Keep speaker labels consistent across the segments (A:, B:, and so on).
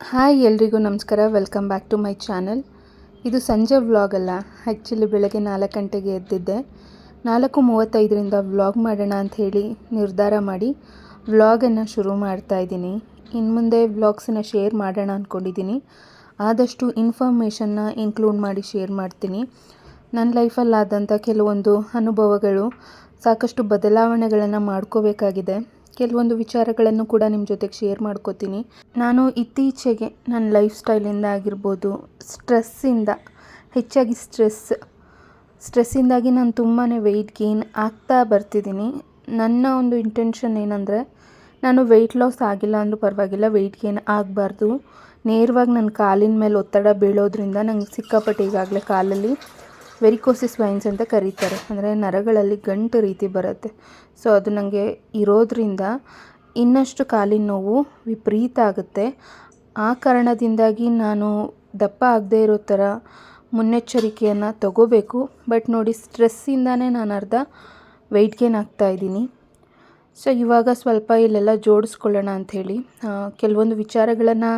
A: Hi ಎಲ್ರಿಗೂ ನಮಸ್ಕಾರ. Welcome back to my channel ಇದು ಸಂಜೆ ವ್ಲಾಗ್ ಅಲ್ಲ. ಆ್ಯಕ್ಚುಲಿ ಬೆಳಗ್ಗೆ ನಾಲ್ಕು ಗಂಟೆಗೆ ಎದ್ದಿದ್ದೆ. ನಾಲ್ಕು ಮೂವತ್ತೈದರಿಂದ ವ್ಲಾಗ್ ಮಾಡೋಣ ಅಂತ ಹೇಳಿ ನಿರ್ಧಾರ ಮಾಡಿ ವ್ಲಾಗನ್ನು ಶುರು ಮಾಡ್ತಾ ಇದ್ದೀನಿ. ಇನ್ನು ಮುಂದೆ ವ್ಲಾಗ್ಸನ್ನು ಶೇರ್ ಮಾಡೋಣ ಅಂದ್ಕೊಂಡಿದ್ದೀನಿ ಆದಷ್ಟು ಇನ್ಫಾರ್ಮೇಷನ್ನ ಇನ್ಕ್ಲೂಡ್ ಮಾಡಿ ಶೇರ್ ಮಾಡ್ತೀನಿ. ನನ್ನ ಲೈಫಲ್ಲಾದಂಥ ಕೆಲವೊಂದು ಅನುಭವಗಳು ಸಾಕಷ್ಟು ಬದಲಾವಣೆಗಳನ್ನು ಮಾಡ್ಕೋಬೇಕಾಗಿದೆ. ಕೆಲವೊಂದು ವಿಚಾರಗಳನ್ನು ಕೂಡ ನಿಮ್ಮ ಜೊತೆಗೆ ಶೇರ್ ಮಾಡ್ಕೋತೀನಿ. ನಾನು ಇತ್ತೀಚೆಗೆ ನನ್ನ ಲೈಫ್ ಸ್ಟೈಲಿಂದ ಆಗಿರ್ಬೋದು ಸ್ಟ್ರೆಸ್ಸಿಂದ ಹೆಚ್ಚಾಗಿ ಸ್ಟ್ರೆಸ್ ಸ್ಟ್ರೆಸ್ಸಿಂದಾಗಿ ನಾನು ತುಂಬಾ ವೆಯ್ಟ್ ಗೇನ್ ಆಗ್ತಾ ಬರ್ತಿದ್ದೀನಿ ನನ್ನ ಒಂದು ಇಂಟೆನ್ಷನ್ ಏನಂದರೆ, ನಾನು ವೆಯ್ಟ್ ಲಾಸ್ ಆಗಿಲ್ಲ ಅಂದರೂ ಪರವಾಗಿಲ್ಲ ವೆಯ್ಟ್ ಗೇನ್ ಆಗಬಾರ್ದು. ನೇರವಾಗಿ ನನ್ನ ಕಾಲಿನ ಮೇಲೆ ಒತ್ತಡ ಬೀಳೋದ್ರಿಂದ ನಂಗೆ ಸಿಕ್ಕಾಪಟ್ಟೆ ಈಗಾಗಲೇ ಕಾಲಲ್ಲಿ ವೆರಿಕೋಸಿಸ್ ವೈನ್ಸ್ ಅಂತ ಕರೀತಾರೆ. ಅಂದರೆ ನರಗಳಲ್ಲಿ ಗಂಟು ರೀತಿ ಬರುತ್ತೆ. ಸೊ ಅದು ನನಗೆ ಇರೋದ್ರಿಂದ ಇನ್ನಷ್ಟು ಕಾಲಿನ ನೋವು ವಿಪರೀತ ಆಗುತ್ತೆ. ಆ ಕಾರಣದಿಂದಾಗಿ ನಾನು ದಪ್ಪ ಆಗದೇ ಇರೋ ಥರ ಮುನ್ನೆಚ್ಚರಿಕೆಯನ್ನು ತಗೋಬೇಕು. ಬಟ್ ನೋಡಿ ಸ್ಟ್ರೆಸ್ಸಿಂದಾನೇ ನಾನು ಅರ್ಧ ವೆಯ್ಟ್ ಗೇನ್ ಆಗ್ತಾಯಿದ್ದೀನಿ ಸೊ ಇವಾಗ ಸ್ವಲ್ಪ ಇಲ್ಲೆಲ್ಲ ಜೋಡಿಸ್ಕೊಳ್ಳೋಣ ಅಂಥೇಳಿ ಕೆಲವೊಂದು ವಿಚಾರಗಳನ್ನು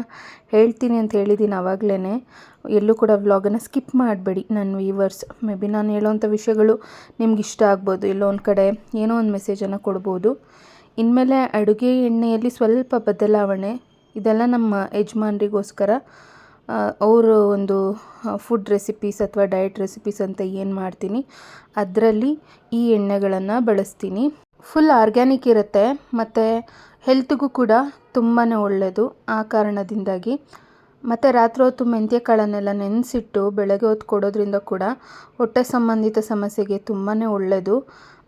A: ಹೇಳ್ತೀನಿ ಅಂತ ಹೇಳಿದ್ದೀನಿ ಆವಾಗಲೇ ಎಲ್ಲೂ ಕೂಡ ವ್ಲಾಗನ್ನು ಸ್ಕಿಪ್ ಮಾಡಬೇಡಿ. ನನ್ನ ವೀವರ್ಸ್ ಮೇ ಬಿ ನಾನು ಹೇಳೋವಂಥ ವಿಷಯಗಳು ನಿಮ್ಗೆ ಇಷ್ಟ ಆಗ್ಬೋದು. ಎಲ್ಲೋ ಒಂದು ಕಡೆ ಏನೋ ಒಂದು ಮೆಸೇಜನ್ನು ಕೊಡ್ಬೋದು. ಇನ್ಮೇಲೆ ಅಡುಗೆ ಎಣ್ಣೆಯಲ್ಲಿ ಸ್ವಲ್ಪ ಬದಲಾವಣೆ. ಇದೆಲ್ಲ ನಮ್ಮ ಯಜಮಾನ್ರಿಗೋಸ್ಕರ ಅವರು ಒಂದು ಫುಡ್ ರೆಸಿಪೀಸ್ ಅಥವಾ ಡಯಟ್ ರೆಸಿಪೀಸ್ ಅಂತ ಏನು ಮಾಡ್ತೀನಿ, ಅದರಲ್ಲಿ ಈ ಎಣ್ಣೆಗಳನ್ನು ಬಳಸ್ತೀನಿ. ಫುಲ್ ಆರ್ಗ್ಯಾನಿಕ್ ಇರುತ್ತೆ, ಮತ್ತು ಹೆಲ್ತ್ಗೂ ಕೂಡ ತುಂಬಾ ಒಳ್ಳೆಯದು ಆ ಕಾರಣದಿಂದಾಗಿ. ಮತ್ತು ರಾತ್ರಿ ಹೊತ್ತು ಮೆಂತ್ಯ ಕಾಳನ್ನೆಲ್ಲ ನೆನೆಸಿಟ್ಟು ಬೆಳಗ್ಗೆ ಹೊತ್ತು ಕೊಡೋದ್ರಿಂದ ಕೂಡ ಹೊಟ್ಟೆ ಸಂಬಂಧಿತ ಸಮಸ್ಯೆಗೆ ತುಂಬಾ ಒಳ್ಳೆಯದು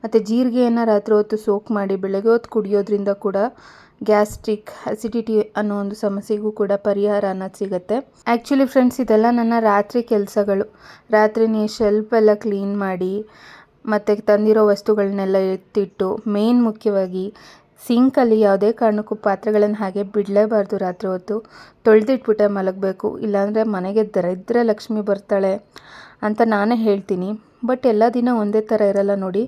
A: ಮತ್ತು ಜೀರಿಗೆಯನ್ನು ರಾತ್ರಿ ಹೊತ್ತು ಸೋಕ್ ಮಾಡಿ ಬೆಳಗ್ಗೆ ಹೊತ್ತು ಕುಡಿಯೋದ್ರಿಂದ ಕೂಡ ಗ್ಯಾಸ್ಟ್ರಿಕ್ ಅಸಿಡಿಟಿ ಅನ್ನೋ ಒಂದು ಸಮಸ್ಯೆಗೂ ಕೂಡ ಪರಿಹಾರ ಅನ್ನೋದು ಸಿಗುತ್ತೆ. ಆ್ಯಕ್ಚುಲಿ ಫ್ರೆಂಡ್ಸ್ ಇದೆಲ್ಲ ನನ್ನ ರಾತ್ರಿ ಕೆಲಸಗಳು. ರಾತ್ರಿನೇ ಶೆಲ್ಫ್ ಎಲ್ಲ ಕ್ಲೀನ್ ಮಾಡಿ ಮತ್ತು ತಂದಿರೋ ವಸ್ತುಗಳನ್ನೆಲ್ಲ ಎತ್ತಿಟ್ಟು ಮೇನ್ ಮುಖ್ಯವಾಗಿ ಸಿಂಕಲ್ಲಿ ಯಾವುದೇ ಕಾರಣಕ್ಕೂ ಪಾತ್ರೆಗಳನ್ನು ಹಾಗೆ ಬಿಡಲೇಬಾರ್ದು ರಾತ್ರಿ ಹೊತ್ತು. ತೊಳೆದಿಟ್ಬಿಟ್ಟೆ ಮಲಗಬೇಕು. ಇಲ್ಲಾಂದರೆ ಮನೆಗೆ ದರಿದ್ರ ಲಕ್ಷ್ಮಿ ಬರ್ತಾಳೆ ಅಂತ ನಾನೇ ಹೇಳ್ತೀನಿ. ಬಟ್ ಎಲ್ಲ ದಿನ ಒಂದೇ ಥರ ಇರಲ್ಲ ನೋಡಿ.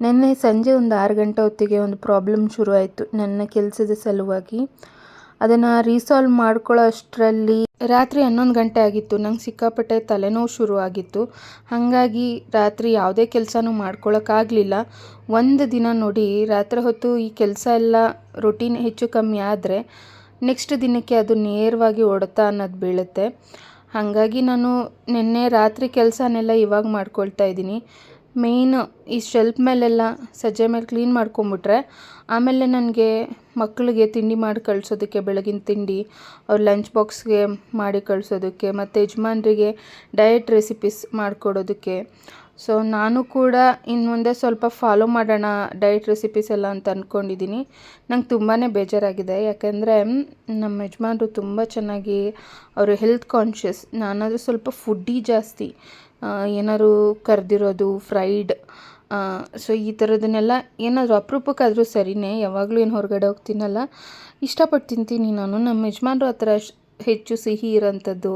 A: ನಿನ್ನೆ ಸಂಜೆ ಒಂದು ಆರು ಗಂಟೆ ಹೊತ್ತಿಗೆ ಒಂದು ಪ್ರಾಬ್ಲಮ್ ಶುರು ಆಯಿತು ನನ್ನ ಕೆಲಸದ ಸಲುವಾಗಿ. ಅದನ್ನು ರೀಸಾಲ್ವ್ ಮಾಡ್ಕೊಳ್ಳೋ ಅಷ್ಟರಲ್ಲಿ ರಾತ್ರಿ ಹನ್ನೊಂದು ಗಂಟೆ ಆಗಿತ್ತು. ನಂಗೆ ಸಿಕ್ಕಾಪಟ್ಟೆ ತಲೆನೋವು ಶುರು ಆಗಿತ್ತು ಹಾಗಾಗಿ ರಾತ್ರಿ ಯಾವುದೇ ಕೆಲಸನೂ ಮಾಡ್ಕೊಳ್ಳೋಕ್ಕಾಗಲಿಲ್ಲ ಒಂದು ದಿನ ನೋಡಿ ರಾತ್ರಿ ಹೊತ್ತು ಈ ಕೆಲಸ ಎಲ್ಲ ರೊಟೀನ್ ಹೆಚ್ಚು ಕಮ್ಮಿ ಆದರೆ ನೆಕ್ಸ್ಟ್ ದಿನಕ್ಕೆ ಅದು ನೇರವಾಗಿ ಹೊಡೆತ ಅನ್ನೋದು ಬೀಳುತ್ತೆ. ಹಾಗಾಗಿ ನಾನು ನಿನ್ನೆ ರಾತ್ರಿ ಕೆಲಸನೆಲ್ಲ ಇವಾಗ ಮಾಡ್ಕೊಳ್ತಾ ಇದ್ದೀನಿ. ಮೇಯ್ನ್ ಈ ಶೆಲ್ಫ್ ಮೇಲೆಲ್ಲ ಸಜ್ಜೆ ಮೇಲೆ ಕ್ಲೀನ್ ಮಾಡ್ಕೊಂಬಿಟ್ರೆ ಆಮೇಲೆ ನನಗೆ ಮಕ್ಕಳಿಗೆ ತಿಂಡಿ ಮಾಡಿ ಕಳಿಸೋದಕ್ಕೆ ಬೆಳಗಿನ ತಿಂಡಿ, ಅವ್ರ ಲಂಚ್ ಬಾಕ್ಸ್ಗೆ ಮಾಡಿ ಕಳಿಸೋದಕ್ಕೆ ಮತ್ತು ಯಜಮಾನ್ರಿಗೆ ಡಯಟ್ ರೆಸಿಪೀಸ್ ಮಾಡಿಕೊಡೋದಕ್ಕೆ. ಸೊ ನಾನು ಕೂಡ ಇನ್ನು ಮುಂದೆ ಸ್ವಲ್ಪ ಫಾಲೋ ಮಾಡೋಣ ಡಯಟ್ ರೆಸಿಪೀಸ್ ಎಲ್ಲ ಅಂತ ಅಂದ್ಕೊಂಡಿದ್ದೀನಿ ನಂಗೆ ತುಂಬಾ ಬೇಜಾರಾಗಿದೆ. ಯಾಕೆಂದರೆ ನಮ್ಮ ಯಜಮಾನ್ರು ತುಂಬ ಚೆನ್ನಾಗಿ ಅವರು ಹೆಲ್ತ್ ಕಾನ್ಷಿಯಸ್ ನಾನಾದರೂ ಸ್ವಲ್ಪ ಫುಡ್ಡಿ ಜಾಸ್ತಿ. ಏನಾದ್ರು ಕರೆದಿರೋದು ಫ್ರೈಡ್ ಸೊ ಈ ಥರದನ್ನೆಲ್ಲ ಏನಾದರೂ ಅಪರೂಪಕ್ಕಾದರೂ ಸರಿಯೇ ಯಾವಾಗಲೂ ಏನು ಹೊರಗಡೆ ಹೋಗಿ ತಿನ್ನಲ್ಲ ಇಷ್ಟಪಟ್ಟು ತಿಂತೀನಿ ನಾನು. ನಮ್ಮ ಯಜಮಾನ್ರು ಆ ಥರ ಹೆಚ್ಚು ಸಿಹಿ ಇರೋಂಥದ್ದು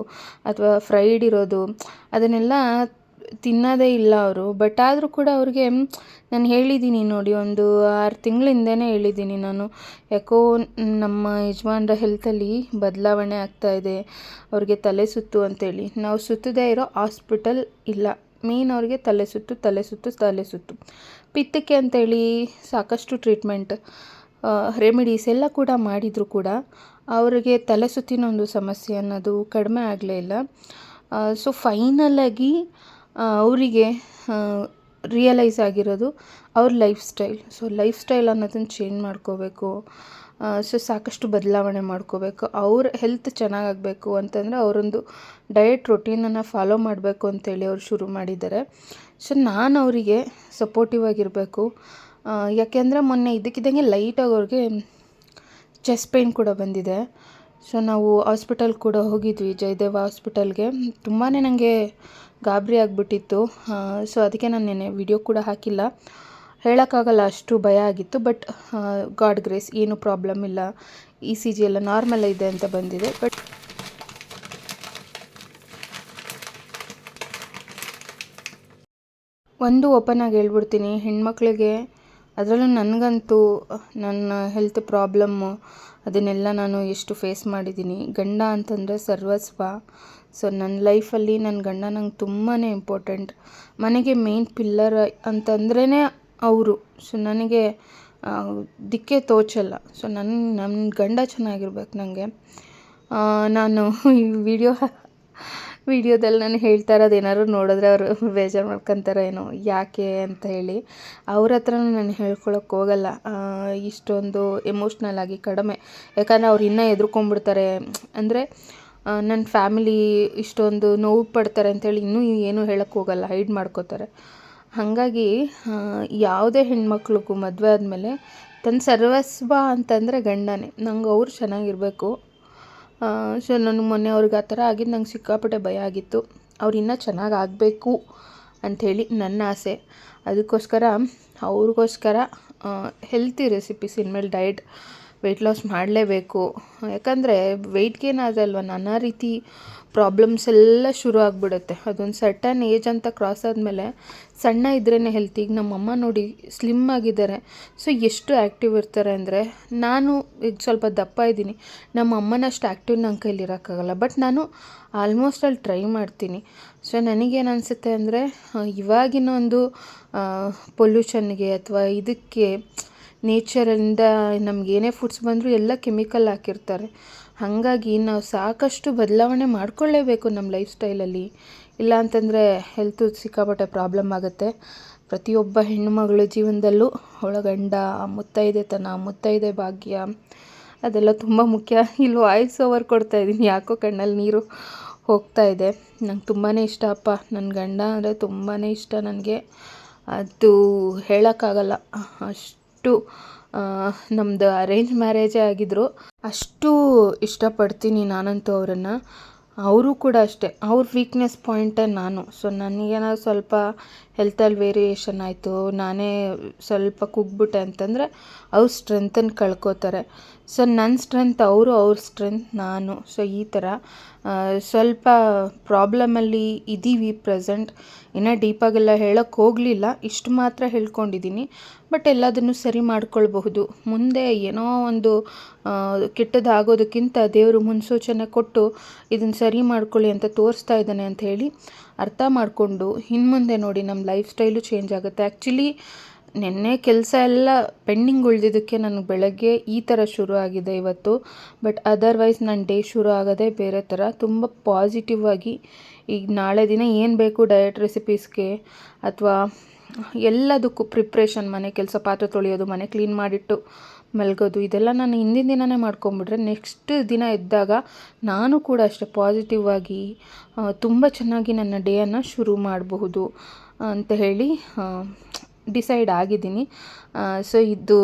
A: ಅಥವಾ ಫ್ರೈಡ್ ಇರೋದು, ಅದನ್ನೆಲ್ಲ ತಿನ್ನೋದೇ ಇಲ್ಲ ಅವರು. ಬಟ್ ಆದರೂ ಕೂಡ ಅವ್ರಿಗೆ, ನಾನು ಹೇಳಿದ್ದೀನಿ ನೋಡಿ, ಒಂದು ಆರು ತಿಂಗಳ ಹೇಳಿದ್ದೀನಿ ನಾನು. ಯಾಕೋ ನಮ್ಮ ಯಜಮಾನ್ರ ಹೆಲ್ತಲ್ಲಿ ಬದಲಾವಣೆ ಆಗ್ತಾಯಿದೆ ಅವ್ರಿಗೆ ತಲೆ ಸುತ್ತು ಅಂತೇಳಿ. ನಾವು ಸುತ್ತದೇ ಇರೋ ಹಾಸ್ಪಿಟಲ್ ಇಲ್ಲ. ಮೇನ್ ಅವರಿಗೆ ತಲೆ ಸುತ್ತು ತಲೆ ಸುತ್ತು ತಲೆ ಸುತ್ತು. ಪಿತ್ತಕ್ಕೆ ಅಂತೇಳಿ ಸಾಕಷ್ಟು ಟ್ರೀಟ್ಮೆಂಟ್ ರೆಮಿಡೀಸ್ ಎಲ್ಲ ಕೂಡ ಮಾಡಿದರೂ ಕೂಡ ಅವರಿಗೆ ತಲೆ ಸುತ್ತಿನ ಒಂದು ಸಮಸ್ಯೆ ಅನ್ನೋದು ಕಡಿಮೆ ಆಗಲೇ ಇಲ್ಲ. ಸೊ ಫೈನಲಾಗಿ ಅವರಿಗೆ ರಿಯಲೈಸ್ ಆಗಿರೋದು ಅವ್ರ life style so life style ಅನ್ನೋದನ್ನು ಚೇಂಜ್ ಮಾಡ್ಕೋಬೇಕು. ಸೊ ಸಾಕಷ್ಟು ಬದಲಾವಣೆ ಮಾಡ್ಕೋಬೇಕು. ಅವ್ರ ಹೆಲ್ತ್ ಚೆನ್ನಾಗಾಗಬೇಕು ಅಂತಂದರೆ ಅವರೊಂದು ಡಯಟ್ ರೊಟೀನನ್ನು ಫಾಲೋ ಮಾಡಬೇಕು ಅಂತೇಳಿ ಅವ್ರು ಶುರು ಮಾಡಿದ್ದಾರೆ. ಸೊ ನಾನು ಅವರಿಗೆ ಸಪೋರ್ಟಿವ್ ಆಗಿರಬೇಕು. ಯಾಕೆಂದರೆ ಮೊನ್ನೆ ಇದ್ದಕ್ಕಿದ್ದಂಗೆ ಲೈಟಾಗಿ ಅವ್ರಿಗೆ ಚೆಸ್ಟ್ ಪೇಯ್ನ್ ಕೂಡ ಬಂದಿದೆ. ಸೊ ನಾವು ಹಾಸ್ಪಿಟಲ್ ಕೂಡ ಹೋಗಿದ್ವಿ, ಜಯದೇವ ಹಾಸ್ಪಿಟಲ್ಗೆ ತುಂಬಾ ನನಗೆ ಗಾಬರಿ ಆಗಿಬಿಟ್ಟಿತ್ತು. ಸೊ ಅದಕ್ಕೆ ನಾನು ನೆನ್ನೆ ವಿಡಿಯೋ ಕೂಡ ಹಾಕಿಲ್ಲ. ಹೇಳೋಕ್ಕಾಗಲ್ಲ, ಅಷ್ಟು ಭಯ ಆಗಿತ್ತು ಬಟ್ ಗಾಡ್ ಗ್ರೇಸ್ ಏನು ಪ್ರಾಬ್ಲಮ್ ಇಲ್ಲ. ಇ ಸಿ ಜಿ ಎಲ್ಲ ನಾರ್ಮಲ್ ಇದೆ ಅಂತ ಬಂದಿದೆ ಬಟ್ ಒಂದು ಓಪನ್ ಆಗಿ ಹೇಳ್ಬಿಡ್ತೀನಿ. ಹೆಣ್ಮಕ್ಳಿಗೆ ಅದರಲ್ಲೂ ನನಗಂತೂ ನನ್ನ ಹೆಲ್ತ್ ಪ್ರಾಬ್ಲಮ್ಮು ಅದನ್ನೆಲ್ಲ ನಾನು ಎಷ್ಟು ಫೇಸ್ ಮಾಡಿದ್ದೀನಿ. ಗಂಡ ಅಂತಂದರೆ ಸರ್ವಸ್ವ. ಸೊ ನನ್ನ ಲೈಫಲ್ಲಿ ನನ್ನ ಗಂಡ ನಂಗೆ ತುಂಬಾ ಇಂಪಾರ್ಟೆಂಟ್ ಮನೆಗೆ ಮೇನ್ ಪಿಲ್ಲರ್ ಅಂತಂದ್ರೇ ಅವರು. ಸೊ ನನಗೆ ದಿಕ್ಕೇ ತೋಚಲ್ಲ. ಸೊ ನನ್ನ ನನ್ನ ಗಂಡ ಚೆನ್ನಾಗಿರ್ಬೇಕು ನನಗೆ ನಾನು ಈ ವಿಡಿಯೋ ವಿಡಿಯೋದಲ್ಲಿ ನಾನು ಹೇಳ್ತಾ ಇರೋದು ಏನಾದ್ರು ನೋಡಿದ್ರೆ ಅವರು ಬೇಜಾರು ಮಾಡ್ಕೊತಾರೋ ಏನೋ, ಯಾಕೆ ಅಂತ ಹೇಳಿ. ಅವ್ರ ಹತ್ರನೂ ನಾನು ಹೇಳ್ಕೊಳಕ್ಕೆ ಹೋಗಲ್ಲ. ಇಷ್ಟೊಂದು ಎಮೋಷ್ನಲ್ ಆಗಿ ಕಡಿಮೆ. ಯಾಕಂದರೆ ಅವ್ರು ಇನ್ನೂ ಎದ್ರುಕೊಂಡ್ಬಿಡ್ತಾರೆ. ಅಂದರೆ ನನ್ನ ಫ್ಯಾಮಿಲಿ ಇಷ್ಟೊಂದು ನೋವು ಪಡ್ತಾರೆ ಅಂತೇಳಿ ಇನ್ನೂ ಏನೂ ಹೇಳಕ್ಕೆ ಹೋಗಲ್ಲ, ಹೈಡ್ ಮಾಡ್ಕೋತಾರೆ. ಹಾಗಾಗಿ ಯಾವುದೇ ಹೆಣ್ಮಕ್ಳಿಗೂ ಮದುವೆ ಆದಮೇಲೆ ತನ್ನ ಸರ್ವಸ್ವ ಅಂತಂದರೆ ಗಂಡನೇ, ನಂಗೆ ಅವ್ರು ಚೆನ್ನಾಗಿರಬೇಕು. ಸೊ ನನಗೆ ಮೊನ್ನೆ ಅವ್ರಿಗೆ ಆ ಥರ ಆಗಿದ್ದು ನಂಗೆ ಸಿಕ್ಕಾಪಟ್ಟೆ ಭಯ ಆಗಿತ್ತು. ಅವ್ರು ಇನ್ನೂ ಚೆನ್ನಾಗಿ ಆಗಬೇಕು ಅಂಥೇಳಿ ನನ್ನ ಆಸೆ. ಅದಕ್ಕೋಸ್ಕರ, ಅವ್ರಿಗೋಸ್ಕರ ಹೆಲ್ತಿ ರೆಸಿಪೀಸ್ ಇನ್ಮೇಲೆ ಡಯಟ್ ವೆಯ್ಟ್ ಲಾಸ್ ಮಾಡಲೇಬೇಕು. ಯಾಕಂದರೆ ವೆಯ್ಟ್ ಗೇನ್ ಆದಲ್ವ? ನಾನಾ ರೀತಿ ಪ್ರಾಬ್ಲಮ್ಸ್ ಎಲ್ಲ ಶುರು ಆಗಿಬಿಡುತ್ತೆ. ಅದೊಂದು ಸರ್ಟನ್ ಏಜ್ ಅಂತ ಕ್ರಾಸ್ ಆದಮೇಲೆ ಸಣ್ಣ ಇದ್ರೇ ಹೆಲ್ತಿ ಈಗ ನಮ್ಮಮ್ಮ ನೋಡಿ ಸ್ಲಿಮ್ ಆಗಿದ್ದಾರೆ. ಸೊ ಎಷ್ಟು ಆ್ಯಕ್ಟಿವ್ ಇರ್ತಾರೆ ಅಂದರೆ, ನಾನು ಈಗ ಸ್ವಲ್ಪ ದಪ್ಪ ಇದ್ದೀನಿ. ನಮ್ಮ ಅಮ್ಮನಷ್ಟು ಆ್ಯಕ್ಟಿವ್ ನನ್ನ ಕೈಲಿ ಇರೋಕ್ಕಾಗಲ್ಲ. ಬಟ್ ನಾನು ಆಲ್ಮೋಸ್ಟ್ ಅಲ್ಲಿ ಟ್ರೈ ಮಾಡ್ತೀನಿ. ಸೊ ನನಗೇನು ಅನಿಸುತ್ತೆ ಅಂದರೆ ಇವಾಗಿನ ಒಂದು ಪೊಲ್ಯೂಷನ್ಗೆ ಅಥವಾ ಇದಕ್ಕೆ ನೇಚರಿಂದ ನಮ್ಗೆ ಏನೇ ಫುಡ್ಸ್ ಬಂದರೂ ಎಲ್ಲ ಕೆಮಿಕಲ್ ಹಾಕಿರ್ತಾರೆ. ಹಾಗಾಗಿ ನಾವು ಸಾಕಷ್ಟು ಬದಲಾವಣೆ ಮಾಡಿಕೊಳ್ಳೇಬೇಕು ನಮ್ಮ ಲೈಫ್ ಸ್ಟೈಲಲ್ಲಿ ಇಲ್ಲ ಅಂತಂದರೆ ಹೆಲ್ತು ಸಿಕ್ಕಾಪಟ್ಟೆ ಪ್ರಾಬ್ಲಮ್ ಆಗುತ್ತೆ. ಪ್ರತಿಯೊಬ್ಬ ಹೆಣ್ಣುಮಗಳ ಜೀವನದಲ್ಲೂ ಅವಳ ಗಂಡ ಮುತ್ತೈದೆತನ, ಮುತ್ತೈದೆ ಭಾಗ್ಯ, ಅದೆಲ್ಲ ತುಂಬ ಮುಖ್ಯ. ಇಲ್ಲಿ ವಾಯ್ಸ್ ಓವರ್ ಕೊಡ್ತಾ ಇದ್ದೀನಿ ಯಾಕೋ ಕಣ್ಣಲ್ಲಿ ನೀರು ಹೋಗ್ತಾ ಇದೆ. ನಂಗೆ ತುಂಬಾ ಇಷ್ಟ ಅಪ್ಪ. ನನ್ನ ಗಂಡ ಅಂದರೆ ತುಂಬಾ ಇಷ್ಟ ನನಗೆ. ಅದು ಹೇಳೋಕ್ಕಾಗಲ್ಲ. ಅಷ್ಟು ನಮ್ಮದು ಅರೇಂಜ್ ಮ್ಯಾರೇಜೇ ಆಗಿದ್ರು. ಅಷ್ಟು ಇಷ್ಟಪಡ್ತೀನಿ ನಾನಂತೂ ಅವರನ್ನು. ಅವರು ಕೂಡ ಅಷ್ಟೇ. ಅವ್ರ ವೀಕ್ನೆಸ್ ಪಾಯಿಂಟೇ ನಾನು. ಸೊ ನನಗೇನಾದ್ರು ಸ್ವಲ್ಪ ಹೆಲ್ತಲ್ಲಿ ವೇರಿಯೇಷನ್ ಆಯಿತು, ನಾನೇ ಸ್ವಲ್ಪ ಕುಗ್ಬಿಟ್ಟೆ ಅಂತಂದರೆ ಅವ್ರು ಸ್ಟ್ರೆಂತನ್ನು ಕಳ್ಕೋತಾರೆ. ಸೊ ನನ್ನ ಸ್ಟ್ರೆಂತ್ ಅವರು ಅವ್ರ ಸ್ಟ್ರೆಂತ್ ನಾನು. ಸೊ ಈ ಥರ ಸ್ವಲ್ಪ ಪ್ರಾಬ್ಲಮಲ್ಲಿ ಇದ್ದೀವಿ ಪ್ರೆಸೆಂಟ್ ಇನ್ನೂ ಡೀಪಾಗೆಲ್ಲ ಹೇಳೋಕ್ಕೆ ಹೋಗಲಿಲ್ಲ. ಇಷ್ಟು ಮಾತ್ರ ಹೇಳ್ಕೊಂಡಿದ್ದೀನಿ ಬಟ್ ಎಲ್ಲದನ್ನು ಸರಿ ಮಾಡ್ಕೊಳ್ಬಹುದು. ಮುಂದೆ ಏನೋ ಒಂದು ಕೆಟ್ಟದಾಗೋದಕ್ಕಿಂತ ದೇವರು ಮುನ್ಸೂಚನೆ ಕೊಟ್ಟು ಇದನ್ನು ಸರಿ ಮಾಡ್ಕೊಳ್ಳಿ ಅಂತ ತೋರಿಸ್ತಾ ಇದ್ದಾನೆ ಅಂತ ಹೇಳಿ ಅರ್ಥ ಮಾಡಿಕೊಂಡು ಇನ್ನು ಮುಂದೆ ನೋಡಿ ನಮ್ಮ ಲೈಫ್ ಸ್ಟೈಲು ಚೇಂಜ್ ಆಗುತ್ತೆ. ಆ್ಯಕ್ಚುಲಿ ನಿನ್ನೆ ಕೆಲಸ ಎಲ್ಲ ಪೆಂಡಿಂಗ್ ಉಳಿದಿದ್ದಕ್ಕೆ ನನಗೆ ಬೆಳಗ್ಗೆ ಈ ಥರ ಶುರು ಆಗಿದೆ ಇವತ್ತು. ಬಟ್ ಅದರ್ವೈಸ್ ನನ್ನ ಡೇ ಶುರು ಆಗೋದೇ ಬೇರೆ ಥರ ತುಂಬ ಪಾಸಿಟಿವ್ ಆಗಿ ಈಗ ನಾಳೆ ದಿನ ಏನು ಬೇಕು ಡಯಟ್ ರೆಸಿಪೀಸ್ಗೆ ಅಥವಾ ಎಲ್ಲದಕ್ಕೂ ಪ್ರಿಪ್ರೇಷನ್ ಮನೆ, ಕೆಲಸ ಪಾತ್ರೆ ತೊಳೆಯೋದು, ಮನೆ ಕ್ಲೀನ್ ಮಾಡಿಟ್ಟು ಮಲಗೋದು, ಇದೆಲ್ಲ ನಾನು ಹಿಂದಿನ ದಿನವೇ ಮಾಡ್ಕೊಂಬಿಟ್ರೆ ನೆಕ್ಸ್ಟ್ ದಿನ ಇದ್ದಾಗ ನಾನು ಕೂಡ ಅಷ್ಟೇ ಪಾಸಿಟಿವ್ ಆಗಿ ತುಂಬ ಚೆನ್ನಾಗಿ ನನ್ನ ಡೇಯನ್ನು ಶುರು ಮಾಡಬಹುದು ಅಂತ ಹೇಳಿ ಡಿಸೈಡ್ ಆಗಿದ್ದೀನಿ. ಸೊ ಇದು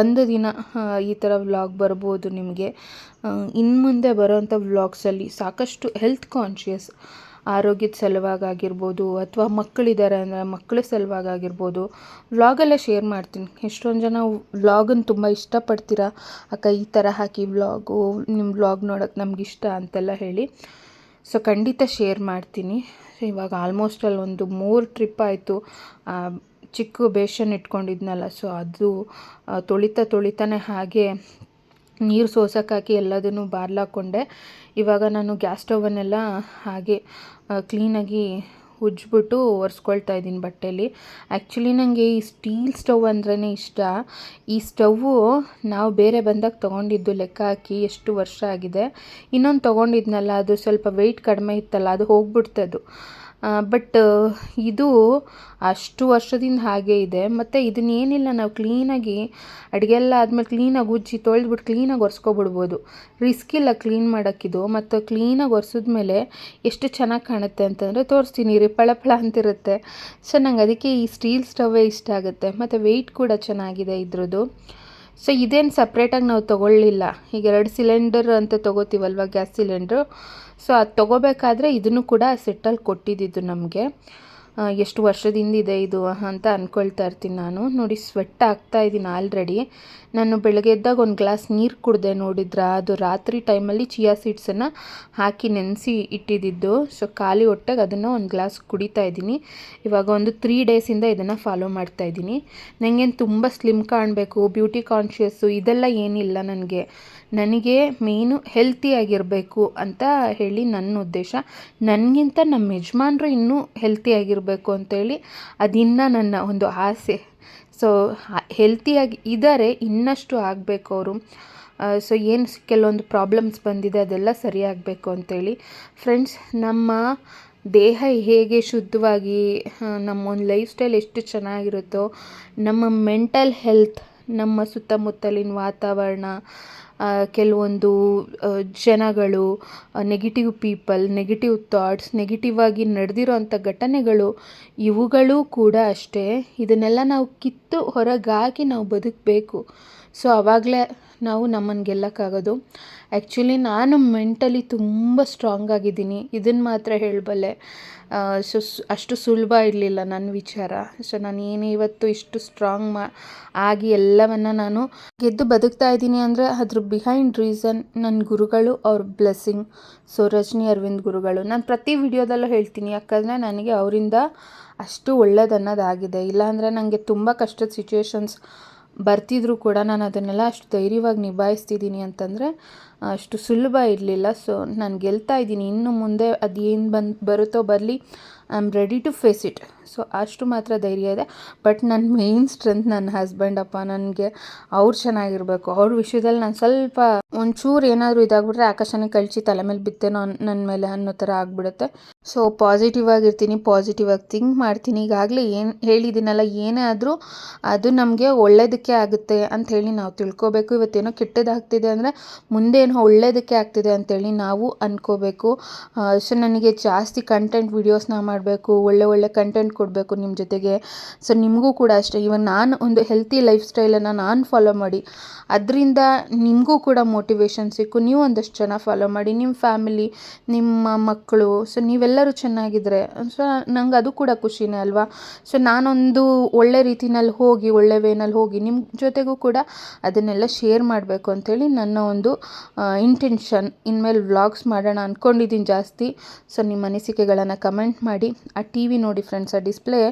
A: ಒಂದು ದಿನ ಈ ಥರ ವ್ಲಾಗ್ ಬರ್ಬೋದು ನಿಮಗೆ. ಇನ್ನು ಮುಂದೆ ಬರೋವಂಥ ವ್ಲಾಗ್ಸಲ್ಲಿ ಸಾಕಷ್ಟು ಹೆಲ್ತ್ ಕಾನ್ಷಿಯಸ್ ಆರೋಗ್ಯದ ಸಲುವಾಗಿರ್ಬೋದು ಅಥವಾ ಮಕ್ಕಳಿದ್ದಾರೆ ಅಂದರೆ ಮಕ್ಕಳ ಸಲುವಾಗಿರ್ಬೋದು ವ್ಲಾಗೆಲ್ಲ ಶೇರ್ ಮಾಡ್ತೀನಿ. ಎಷ್ಟೊಂದು ಜನ ವ್ಲಾಗನ್ನು ತುಂಬ ಇಷ್ಟಪಡ್ತೀರಾ? ಅಕ್ಕ, ಈ ಥರ ಹಾಕಿ ವ್ಲಾಗು ನಿಮ್ಮ ವ್ಲಾಗ್ ನೋಡೋಕ್ಕೆ ನಮ್ಗೆ ಇಷ್ಟ ಅಂತೆಲ್ಲ ಹೇಳಿ. ಸೊ ಖಂಡಿತ ಶೇರ್ ಮಾಡ್ತೀನಿ. ಇವಾಗ ಆಲ್ಮೋಸ್ಟ್ ಅಲ್ಲಿ ಒಂದು ಮೂರು ಟ್ರಿಪ್ ಆಯಿತು. ಚಿಕ್ಕ ಬೇಷನ್ ಇಟ್ಕೊಂಡಿದ್ನಲ್ಲ ಸೊ ಅದು ತೊಳಿತಾ ತೊಳಿತಾನೆ ಹಾಗೆ ನೀರು ಸೋಸೋಕ್ಕಾಕಿ ಎಲ್ಲದನ್ನು ಬಾರ್ಲಾಕೊಂಡೆ ಇವಾಗ ನಾನು ಗ್ಯಾಸ್ ಸ್ಟೌವನ್ನೆಲ್ಲ ಹಾಗೆ ಕ್ಲೀನಾಗಿ ಉಜ್ಜಿಬಿಟ್ಟು ಒರೆಸ್ಕೊಳ್ತಾ ಇದ್ದೀನಿ ಬಟ್ಟೆಯಲ್ಲಿ ಆ್ಯಕ್ಚುಲಿ ನನಗೆ ಈ ಸ್ಟೀಲ್ ಸ್ಟವ್ ಅಂದ್ರೇ ಇಷ್ಟ. ಈ ಸ್ಟವ್ವು ನಾವು ಬೇರೆ ಬಂದಾಗ ತೊಗೊಂಡಿದ್ದು ಲೆಕ್ಕ ಹಾಕಿ ಎಷ್ಟು ವರ್ಷ ಆಗಿದೆ. ಇನ್ನೊಂದು ತೊಗೊಂಡಿದ್ನಲ್ಲ, ಅದು ಸ್ವಲ್ಪ ವೆಯ್ಟ್ ಕಡಿಮೆ ಇತ್ತಲ್ಲ, ಅದು ಹೋಗ್ಬಿಡ್ತದು ಬಟ್ ಇದು ಅಷ್ಟು ವರ್ಷದಿಂದ ಹಾಗೆ ಇದೆ. ಮತ್ತು ಇದನ್ನೇನಿಲ್ಲ ನಾವು ಕ್ಲೀನಾಗಿ ಅಡುಗೆ ಎಲ್ಲ ಆದಮೇಲೆ ಕ್ಲೀನಾಗಿ ಉಜ್ಜಿ ತೊಳೆದ್ಬಿಟ್ಟು ಕ್ಲೀನಾಗಿ ಒರೆಸ್ಕೊಬಿಡ್ಬೋದು. ರಿಸ್ಕ್ ಇಲ್ಲ ಕ್ಲೀನ್ ಮಾಡೋಕ್ಕಿದು ಮತ್ತು ಕ್ಲೀನಾಗಿ ಒರೆಸಿದ್ಮೇಲೆ ಎಷ್ಟು ಚೆನ್ನಾಗಿ ಕಾಣುತ್ತೆ ಅಂತಂದರೆ ತೋರಿಸ್ತೀನಿ. ರೀ ಪಳ ಪಳ ಅಂತಿರುತ್ತೆ. ಸೊ ನಂಗೆ ಅದಕ್ಕೆ ಈ ಸ್ಟೀಲ್ ಸ್ಟವೇ ಇಷ್ಟ ಆಗುತ್ತೆ. ಮತ್ತು ವೆಯ್ಟ್ ಕೂಡ ಚೆನ್ನಾಗಿದೆ ಇದ್ರದ್ದು. ಸೊ ಇದೇನು ಸಪ್ರೇಟಾಗಿ ನಾವು ತೊಗೊಳ್ಳಿಲ್ಲ. ಈಗ ಎರಡು ಸಿಲಿಂಡರ್ ಅಂತ ತೊಗೋತೀವಲ್ವ ಗ್ಯಾಸ್ ಸಿಲಿಂಡ್ರು ಸೊ ಅದು ತೊಗೋಬೇಕಾದ್ರೆ ಇದನ್ನು ಕೂಡ ಸೆಟ್ಟಲ್ಲಿ ಕೊಟ್ಟಿದ್ದಿದ್ದು ನಮಗೆ. ಎಷ್ಟು ವರ್ಷದಿಂದ ಇದೆ ಇದು ಅಂತ ಅಂದ್ಕೊಳ್ತಾ ಇರ್ತೀನಿ ನಾನು. ನೋಡಿ ಸ್ವೆಟ್ ಆಗ್ತಾ ಇದ್ದೀನಿ ಆಲ್ರೆಡಿ ನಾನು ಬೆಳಗ್ಗೆ ಎದ್ದಾಗ ಒಂದು ಗ್ಲಾಸ್ ನೀರು ಕುಡಿದೆ ನೋಡಿದ್ರ. ಅದು ರಾತ್ರಿ ಟೈಮಲ್ಲಿ ಚಿಯಾ ಸೀಡ್ಸನ್ನು ಹಾಕಿ ನೆನೆಸಿ ಇಟ್ಟಿದ್ದಿದ್ದು. ಸೊ ಖಾಲಿ ಹೊಟ್ಟೆಗೆ ಅದನ್ನು ಒಂದು ಗ್ಲಾಸ್ ಕುಡಿತಾ ಇದ್ದೀನಿ ಇವಾಗ ಒಂದು ತ್ರೀ ಡೇಸಿಂದ ಇದನ್ನು ಫಾಲೋ ಮಾಡ್ತಾ ಇದ್ದೀನಿ ನನಗೇನು ತುಂಬ ಸ್ಲಿಮ್ ಕಾಣಬೇಕು ಬ್ಯೂಟಿ ಕಾನ್ಷಿಯಸ್ಸು ಇದೆಲ್ಲ ಏನಿಲ್ಲ ನನಗೆ. ನನಗೆ ಮೇಯ್ನು ಹೆಲ್ತಿಯಾಗಿರಬೇಕು ಅಂತ ಹೇಳಿ ನನ್ನ ಉದ್ದೇಶ. ನನಗಿಂತ ನಮ್ಮ ಯಜಮಾನ್ರು ಇನ್ನೂ ಹೆಲ್ತಿಯಾಗಿರಬೇಕು ಅಂತೇಳಿ ಅದಿನ್ನೂ ನನ್ನ ಒಂದು ಆಸೆ. ಸೊ ಹೆಲ್ತಿಯಾಗಿ ಇದ್ದಾರೆ ಇನ್ನಷ್ಟು ಆಗಬೇಕು ಅವರು. ಸೊ ಏನು ಕೆಲವೊಂದು ಪ್ರಾಬ್ಲಮ್ಸ್ ಬಂದಿದೆ ಅದೆಲ್ಲ ಸರಿಯಾಗಬೇಕು ಅಂತೇಳಿ ಫ್ರೆಂಡ್ಸ್ ನಮ್ಮ ದೇಹ ಹೇಗೆ ಶುದ್ಧವಾಗಿ ನಮ್ಮ ಒಂದು ಲೈಫ್ ಸ್ಟೈಲ್ ಎಷ್ಟು ಚೆನ್ನಾಗಿರುತ್ತೋ, ನಮ್ಮ ಮೆಂಟಲ್ ಹೆಲ್ತ್ ನಮ್ಮ ಸುತ್ತಮುತ್ತಲಿನ ವಾತಾವರಣ ಕೆಲವೊಂದು ಜನಗಳು negative people negative thoughts negative ಆಗಿ ನಡೆದಿರೋಂಥ ಘಟನೆಗಳು, ಇವುಗಳೂ ಕೂಡ ಅಷ್ಟೇ. ಇದನ್ನೆಲ್ಲ ನಾವು ಕಿತ್ತು ಹೊರಗಾಗಿ ನಾವು ಬದುಕಬೇಕು. ಸೊ ಆವಾಗಲೇ ನಾವು ನಮ್ಮನ್ನು ಗೆಲ್ಲಕ್ಕಾಗೋದು. ಆ್ಯಕ್ಚುಲಿ ನಾನು ಮೆಂಟಲಿ ತುಂಬ ಸ್ಟ್ರಾಂಗ್ ಆಗಿದ್ದೀನಿ. ಇದನ್ನು ಮಾತ್ರ ಹೇಳಬಲ್ಲೆ. ಸೊ ಅಷ್ಟು ಸುಲಭ ಇರಲಿಲ್ಲ ನನ್ನ ವಿಚಾರ. ಸೊ ನಾನು ಏನೇ ಇವತ್ತು ಇಷ್ಟು ಸ್ಟ್ರಾಂಗ್ ಮಾ, ಆಗಿ ಎಲ್ಲವನ್ನು ನಾನು ಗೆದ್ದು ಬದುಕ್ತಾ ಇದ್ದೀನಿ ಅಂದರೆ ಅದ್ರ ಬಿಹೈಂಡ್ ರೀಸನ್ ನನ್ನ ಗುರುಗಳು ಅವ್ರ ಬ್ಲೆಸ್ಸಿಂಗ್ ಸೊ ರಜನಿ ಅರವಿಂದ್ ಗುರುಗಳು, ನಾನು ಪ್ರತಿ ವಿಡಿಯೋದಲ್ಲೂ ಹೇಳ್ತೀನಿ, ಯಾಕಂದರೆ ನನಗೆ ಅವರಿಂದ ಅಷ್ಟು ಒಳ್ಳೇದನ್ನೋದಾಗಿದೆ. ಇಲ್ಲಾಂದರೆ ನನಗೆ ತುಂಬ ಕಷ್ಟದ ಸಿಚುವೇಶನ್ಸ್ ಬರ್ತಿದ್ರು ಕೂಡ ನಾನು ಅದನ್ನೆಲ್ಲ ಅಷ್ಟು ಧೈರ್ಯವಾಗಿ ನಿಭಾಯಿಸ್ತಿದ್ದೀನಿ ಅಂತಂದರೆ, ಅಷ್ಟು ಸುಲಭ ಇರಲಿಲ್ಲ. ಸೊ ನಾನು ಗೆಲ್ತಾ ಇದ್ದೀನಿ. ಇನ್ನು ಮುಂದೆ ಅದು ಏನು ಬಂದು ಬರುತ್ತೋ ಬರಲಿ. I am ready to face it so ಅಷ್ಟು ಮಾತ್ರ ಧೈರ್ಯ ಇದೆ. ಬಟ್ ನನ್ನ ಮೇಯ್ನ್ ಸ್ಟ್ರೆಂತ್ ನನ್ನ ಹಸ್ಬೆಂಡಪ್ಪ ನನಗೆ ಅವ್ರು ಚೆನ್ನಾಗಿರಬೇಕು. ಅವ್ರ ವಿಷಯದಲ್ಲಿ ನಾನು ಸ್ವಲ್ಪ ಒಂಚೂರು ಏನಾದರೂ ಇದಾಗ್ಬಿಟ್ರೆ ಆಕಾಶನೇ ಕಳಿಸಿ ತಲೆ ಮೇಲೆ ಬಿತ್ತೇನೋ ನನ್ನ ಮೇಲೆ ಅನ್ನೋ ಥರ ಆಗಿಬಿಡುತ್ತೆ. ಸೊ ಪಾಸಿಟಿವ್ ಆಗಿರ್ತೀನಿ ಪಾಸಿಟಿವ್ ಆಗಿ ಥಿಂಕ್ ಮಾಡ್ತೀನಿ. ಈಗಾಗಲೇ ಏನು ಹೇಳಿದ್ದೀನಲ್ಲ ಏನೇ ಆದರೂ ಅದು ನಮಗೆ ಒಳ್ಳೇದಕ್ಕೆ ಆಗುತ್ತೆ ಅಂತ ಹೇಳಿ ನಾವು ತಿಳ್ಕೊಬೇಕು. ಇವತ್ತೇನೋ ಕೆಟ್ಟದಾಗ್ತಿದೆ ಅಂದರೆ ಏನೋ ಒಳ್ಳೇದಕ್ಕೆ ಆಗ್ತಿದೆ ಅಂತೇಳಿ ನಾವು ಅಂದ್ಕೋಬೇಕು ಸೊ ನನಗೆ ಜಾಸ್ತಿ ಕಂಟೆಂಟ್ ವೀಡಿಯೋಸ್ನ ಮಾಡಬೇಕು, ಒಳ್ಳೆ ಒಳ್ಳೆ ಕಂಟೆಂಟ್ ಕೊಡಬೇಕು ನಿಮ್ಮ ಜೊತೆಗೆ. ಸೊ ನಿಮಗೂ ಕೂಡ ಅಷ್ಟೇ. ಇವನ್ ನಾನು ಒಂದು ಹೆಲ್ತಿ ಲೈಫ್ ಸ್ಟೈಲನ್ನು ನಾನು ಫಾಲೋ ಮಾಡಿ, ಅದರಿಂದ ನಿಮಗೂ ಕೂಡ ಮೋಟಿವೇಶನ್ ಸಿಕ್ಕು. ನೀವು ಒಂದಷ್ಟು ಜನ ಫಾಲೋ ಮಾಡಿ ನಿಮ್ಮ ಫ್ಯಾಮಿಲಿ ನಿಮ್ಮ ಮಕ್ಕಳು ಸೊ ನೀವೆಲ್ಲರೂ ಚೆನ್ನಾಗಿದ್ದರೆ ಸೊ ನಂಗೆ ಅದು ಕೂಡ ಖುಷಿನೇ ಅಲ್ವಾ? ಸೊ ನಾನೊಂದು ಒಳ್ಳೆ ರೀತಿನಲ್ಲಿ ಹೋಗಿ, ಒಳ್ಳೆ ವೇನಲ್ಲಿ ಹೋಗಿ ನಿಮ್ಮ ಜೊತೆಗೂ ಕೂಡ ಅದನ್ನೆಲ್ಲ ಶೇರ್ ಮಾಡಬೇಕು ಅಂಥೇಳಿ ನನ್ನ ಒಂದು ಇಂಟೆನ್ಷನ್ ಇನ್ಮೇಲೆ ವ್ಲಾಗ್ಸ್ ಮಾಡೋಣ ಅಂದ್ಕೊಂಡಿದ್ದೀನಿ ಜಾಸ್ತಿ. ಸೊ ನಿಮ್ಮ ಅನಿಸಿಕೆಗಳನ್ನು ಕಮೆಂಟ್ ಮಾಡಿ. ಆ ಟಿ ವಿ ನೋಡಿ ಫ್ರೆಂಡ್ಸ್ ಆ ಡಿಸ್ಪ್ಲೇ